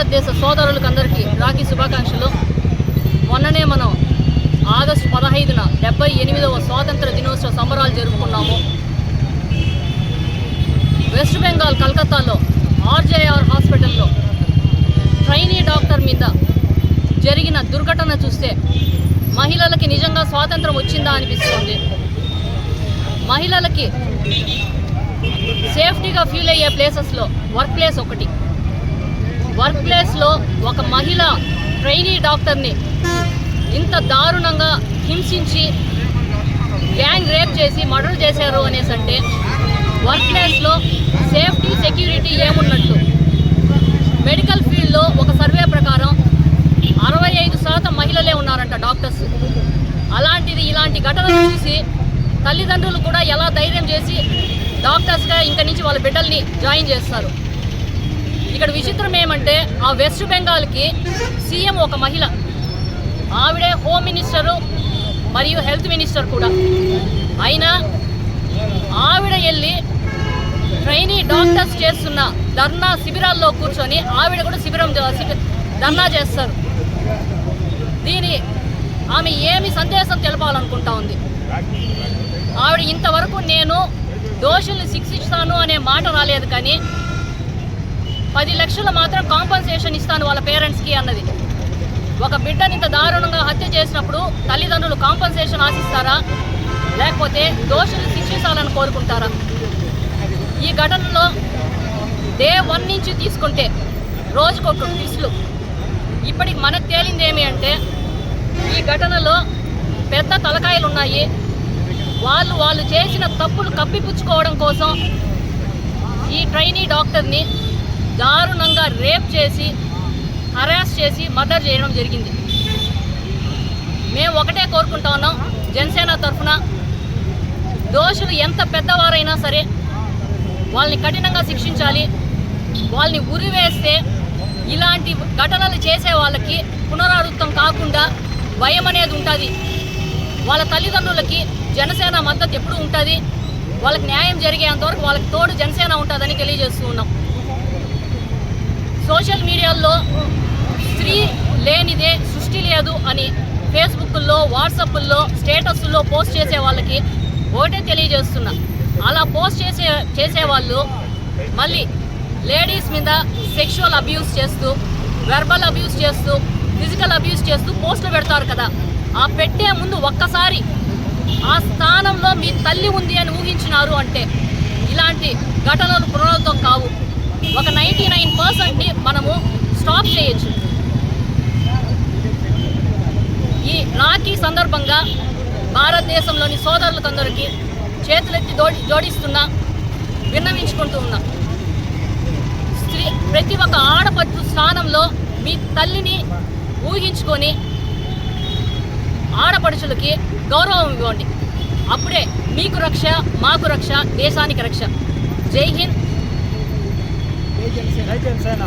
భారతదేశ సోదరులకు అందరికీ రాఖీ శుభాకాంక్షలు. మొన్ననే మనం ఆగస్టు పదహైదున డెబ్బై ఎనిమిదవ స్వాతంత్ర దినోత్సవ సంబరాలు జరుపుకున్నాము. వెస్ట్ బెంగాల్ కలకత్తాలో ఆర్జేఆర్ హాస్పిటల్లో ట్రైనీ డాక్టర్ మీద జరిగిన దుర్ఘటన చూస్తే మహిళలకి నిజంగా స్వాతంత్రం వచ్చిందా అనిపిస్తుంది. మహిళలకి సేఫ్టీగా ఫీల్ అయ్యే ప్లేసెస్లో వర్క్ ప్లేస్ ఒకటి. వర్క్ ప్లేస్లో ఒక మహిళ ట్రైనీ డాక్టర్ని ఇంత దారుణంగా హింసించి గ్యాంగ్ రేప్ చేసి మర్డర్ చేశారు అనేసి అంటే వర్క్ ప్లేస్లో సేఫ్టీ సెక్యూరిటీ ఏమున్నట్టు? మెడికల్ ఫీల్డ్లో ఒక సర్వే ప్రకారం అరవై ఐదు శాతం మహిళలే ఉన్నారంట డాక్టర్స్. అలాంటిది ఇలాంటి ఘటనలు చూసి తల్లిదండ్రులు కూడా ఎలా ధైర్యం చేసి డాక్టర్స్గా ఇంక నుంచి వాళ్ళ బిడ్డల్ని జాయిన్ చేస్తారు? ఇక్కడ విచిత్రం ఏమంటే ఆ వెస్ట్ బెంగాల్కి సీఎం ఒక మహిళ. ఆవిడే హోమ్ మినిస్టరు మరియు హెల్త్ మినిస్టర్ కూడా. అయినా ఆవిడ వెళ్ళి ట్రైనీ డాక్టర్స్ చేస్తున్న ధర్నా శిబిరాల్లో కూర్చొని ఆవిడ కూడా శిబిరం ధర్నా చేస్తారు. దీని ఆమె ఏమి సందేశం తెలపాలనుకుంటా ఉంది? ఆవిడ ఇంతవరకు నేను దోషుల్ని శిక్షిస్తాను అనే మాట రాలేదు కానీ పది లక్షలు మాత్రం కాంపన్సేషన్ ఇస్తాను వాళ్ళ పేరెంట్స్కి అన్నది. ఒక బిడ్డని ఇంత దారుణంగా హత్య చేసినప్పుడు తల్లిదండ్రులు కాంపన్సేషన్ ఆశిస్తారా? లేకపోతే దోషులు శిక్షించాలని కోరుకుంటారా? ఈ ఘటనలో డే వన్ నుంచి తీసుకుంటే రోజుకొక ట్విస్టులు ఇప్పటికి మనకు తేలింది ఏమి అంటే ఈ ఘటనలో పెద్ద తలకాయలు ఉన్నాయి. వాళ్ళు వాళ్ళు చేసిన తప్పులు కప్పిపుచ్చుకోవడం కోసం ఈ ట్రైనీ డాక్టర్ని దారుణంగా రేప్ చేసి హరాస్ చేసి మర్డర్ చేయడం జరిగింది. మేము ఒకటే కోరుకుంటా ఉన్నాం జనసేన తరఫున దోషులు ఎంత పెద్దవారైనా సరే వాళ్ళని కఠినంగా శిక్షించాలి వాళ్ళని ఉరివేస్తే ఇలాంటి ఘటనలు చేసే వాళ్ళకి పునరావృతం కాకుండా భయం అనేది ఉంటుంది. వాళ్ళ తల్లిదండ్రులకి జనసేన మద్దతు ఎప్పుడు ఉంటుంది. వాళ్ళకి న్యాయం జరిగేంతవరకు వాళ్ళకి తోడు జనసేన ఉంటుందని తెలియజేస్తూ ఉన్నాం. సోషల్ మీడియాలో స్త్రీ లేనిదే సృష్టి లేదు అని ఫేస్బుక్లో వాట్సాప్ల్లో స్టేటస్లో పోస్ట్ చేసే వాళ్ళకి ఒకటే తెలియజేస్తున్నా. అలా పోస్ట్ చేసే చేసేవాళ్ళు మళ్ళీ లేడీస్ మీద సెక్షువల్ అబ్యూస్ చేస్తూ వెర్బల్ అబ్యూస్ చేస్తూ ఫిజికల్ అబ్యూస్ చేస్తూ పోస్టులు పెడతారు కదా. ఆ పెట్టే ముందు ఒక్కసారి ఆ స్థానంలో మీ తల్లి ఉంది అని ఊహించినారు అంటే ఇలాంటి ఘటనలు పునరుద్ధం కావు. ఒక నైంటీ నైన్ పర్సెంట్ని మనము స్టాప్ చేయొచ్చు ఈ రాఖీ సందర్భంగా భారతదేశంలోని సోదరులకందరికీ చేతులెత్తి జోడి జోడిస్తున్నా విన్నవించుకుంటూ ఉన్నా. స్త్రీ ప్రతి ఒక్క ఆడపడుచు స్థానంలో మీ తల్లిని ఊహించుకొని ఆడపడుచులకి గౌరవం ఇవ్వండి. అప్పుడే మీకు రక్ష మాకు రక్ష దేశానికి రక్ష. జై హింద్. జై